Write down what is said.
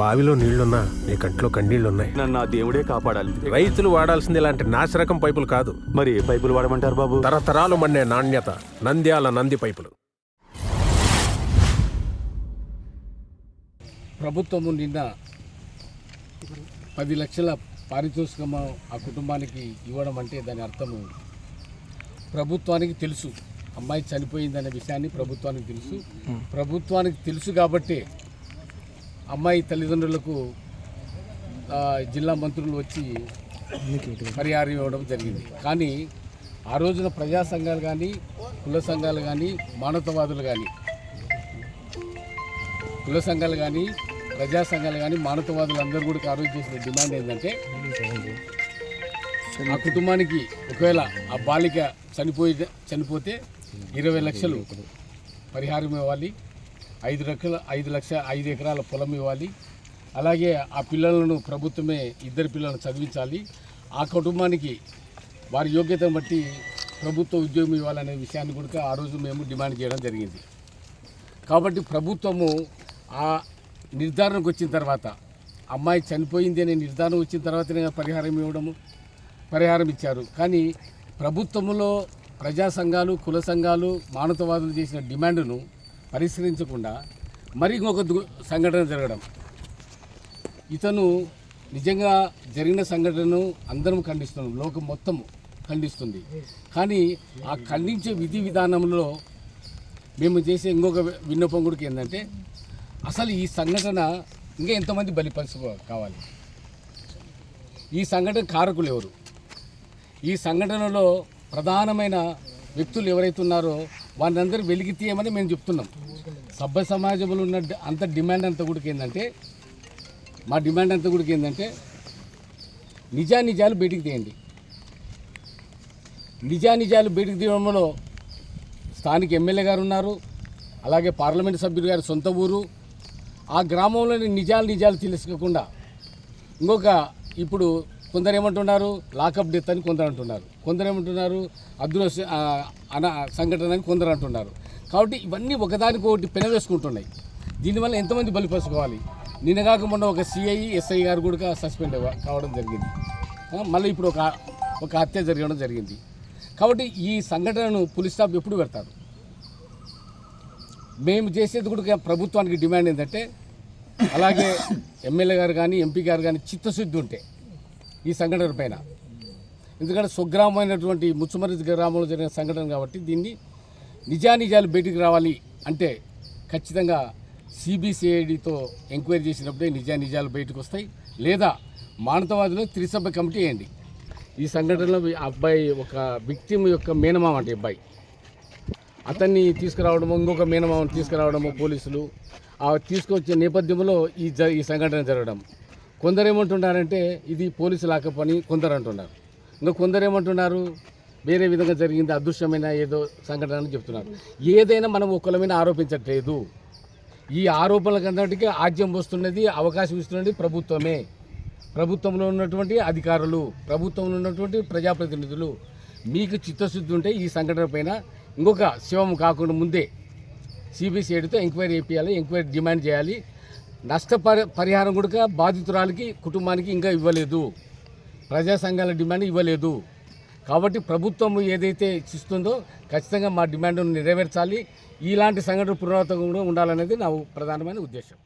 బావిలో నీళ్ళున్నా నీ కంట్లో కన్నీళ్ళున్నాయి. నన్ను ఆ దేవుడే కాపాడాలి. రైతులు వాడాల్సింది ఇలాంటి నాసిరకం పైపులు కాదు. మరి ఏ పైపులు వాడమంటారు బాబు? తరతరాలు మండే నాణ్యత నంద్యాల నంది పైపులు. ప్రభుత్వము నిన్న పది లక్షల పారితోషికం ఆ కుటుంబానికి ఇవ్వడం అంటే దాని అర్థము ప్రభుత్వానికి తెలుసు. అమ్మాయి చనిపోయిందనే విషయాన్ని ప్రభుత్వానికి తెలుసు. ప్రభుత్వానికి తెలుసు కాబట్టే అమ్మాయి తల్లిదండ్రులకు జిల్లా మంత్రులు వచ్చి పరిహారం ఇవ్వడం జరిగింది. కానీ ఆ రోజున ప్రజా సంఘాలు కానీ కుల సంఘాలు కానీ మానవతావాదులు కానీ కుల సంఘాలు కానీ ప్రజా సంఘాలు కానీ మానవతావాదులు అందరూ కూడా ఆ రోజు చేసిన డిమాండ్ ఏంటంటే ఆ కుటుంబానికి ఒకవేళ ఆ బాలిక చనిపోయి చనిపోతే ఇరవై లక్షలు పరిహారం ఇవ్వాలి. ఐదు లక్షల ఐదు లక్ష ఐదు ఎకరాల పొలం ఇవ్వాలి. అలాగే ఆ పిల్లలను ప్రభుత్వమే ఇద్దరు పిల్లలను చదివించాలి. ఆ కుటుంబానికి వారి యోగ్యతను బట్టి ప్రభుత్వ ఉద్యోగం ఇవ్వాలనే విషయాన్ని కూడా ఆ రోజు మేము డిమాండ్ చేయడం జరిగింది. కాబట్టి ప్రభుత్వము ఆ నిర్ధారణకు వచ్చిన తర్వాత అమ్మాయి చనిపోయింది అనే నిర్ధారణ వచ్చిన తర్వాతనే పరిహారం ఇవ్వడము పరిహారం ఇచ్చారు. కానీ ప్రభుత్వంలో ప్రజా సంఘాలు కుల సంఘాలు మానవతావాదులు చేసిన డిమాండ్ను పరిష్కరించకుండా మరి ఇంకొక సంఘటన జరగడం. ఇతను నిజంగా జరిగిన సంఘటనను అందరం ఖండిస్తున్నాం లోకం మొత్తం ఖండిస్తుంది. కానీ ఆ ఖండించే విధి విధానంలో మేము చేసే ఇంకొక విన్నపం కూడా ఏంటంటే అసలు ఈ సంఘటన ఇంకా ఎంతమంది బలిపలుసు కావాలి? ఈ సంఘటన కారకులు ఎవరు? ఈ సంఘటనలో ప్రధానమైన వ్యక్తులు ఎవరైతే ఉన్నారో వారిని వెలికి తీయమని మేము చెప్తున్నాం. సభ్య సమాజంలో ఉన్న అంత డిమాండ్ అంతా కూడా ఏంటంటే మా డిమాండ్ అంతా కూడా ఏంటంటే నిజా నిజాలు బయటికి తీయండి. నిజా నిజాలు బయటికి తీయడంలో స్థానిక ఎమ్మెల్యే గారు ఉన్నారు అలాగే పార్లమెంట్ సభ్యులు గారి సొంత ఊరు. ఆ గ్రామంలోని నిజాలు నిజాలు తెలుసుకోకుండా ఇంకొక ఇప్పుడు కొందరు ఏమంటున్నారు లాకప్ డెత్ అని కొందరు అంటున్నారు కొందరు ఏమంటున్నారు అదృశ్య అన సంఘటన అని కొందరు అంటున్నారు కాబట్టి ఇవన్నీ ఒకదానికి ఒకటి పెనవేసుకుంటున్నాయి. దీనివల్ల ఎంతమంది బలిపరుచుకోవాలి? నిన్నగాక మొన్న ఒక సిఐ ఎస్ఐ గారు కూడా సస్పెండ్ కావడం జరిగింది. మళ్ళీ ఇప్పుడు ఒక ఒక హత్య జరగడం జరిగింది. కాబట్టి ఈ సంఘటనను పోలీస్ స్టాప్ ఎప్పుడు పెడతారు? మేము చేసేది కూడా ప్రభుత్వానికి డిమాండ్ ఏంటంటే అలాగే ఎమ్మెల్యే గారు కానీ ఎంపీ గారు కానీ చిత్తశుద్ధి ఉంటే ఈ సంఘటన పైన. ఎందుకంటే స్వగ్రామమైనటువంటి ముచ్చుమర్రి గ్రామంలో జరిగిన సంఘటన కాబట్టి దీన్ని నిజానిజాలు బయటికి రావాలి అంటే ఖచ్చితంగా సిబిసిఐడితో ఎంక్వైరీ చేసినప్పుడే నిజానిజాలు బయటకు వస్తాయి. లేదా మానవవాదులు త్రిసభ్య కమిటీ వేయండి. ఈ సంఘటనలో అబ్బాయి ఒక విక్టిమ్ యొక్క మేనమామ అంటే అబ్బాయి. అతన్ని తీసుకురావడము ఇంకొక మేనమామని తీసుకురావడము పోలీసులు. తీసుకొచ్చే నేపథ్యంలో ఈ జ ఈ సంఘటన జరగడం. కొందరు ఏమంటున్నారంటే ఇది పోలీసు లాకపని కొందరు అంటున్నారు ఇంకా కొందరు ఏమంటున్నారు వేరే విధంగా జరిగింది అదృశ్యమైన ఏదో సంఘటన అని చెప్తున్నారు. ఏదైనా మనం ఒకళ్ళ మీద ఆరోపించట్లేదు. ఈ ఆరోపణలకందరికీ ఆజ్యం వస్తున్నది అవకాశం ఇస్తున్నది ప్రభుత్వమే. ప్రభుత్వంలో ఉన్నటువంటి అధికారులు ప్రభుత్వంలో ఉన్నటువంటి ప్రజాప్రతినిధులు మీకు చిత్తశుద్ధి ఉంటే ఈ సంఘటన పైన ఇంకొక శివం కాకుండా ముందే సిబిసిఐడితో ఎంక్వైరీ చేయాలి ఎంక్వైరీ డిమాండ్ చేయాలి. నష్ట పరిహారం కూడా బాధితురాలకి కుటుంబానికి ఇంకా ఇవ్వలేదు. ప్రజా సంఘాల డిమాండ్ ఇవ్వలేదు. కాబట్టి ప్రభుత్వం ఏదైతే ఇస్తుందో ఖచ్చితంగా మా డిమాండ్ను నెరవేర్చాలి. ఇలాంటి సంఘటన పునరావృతం కూడా ఉండాలనేది నా ప్రధానమైన ఉద్దేశం.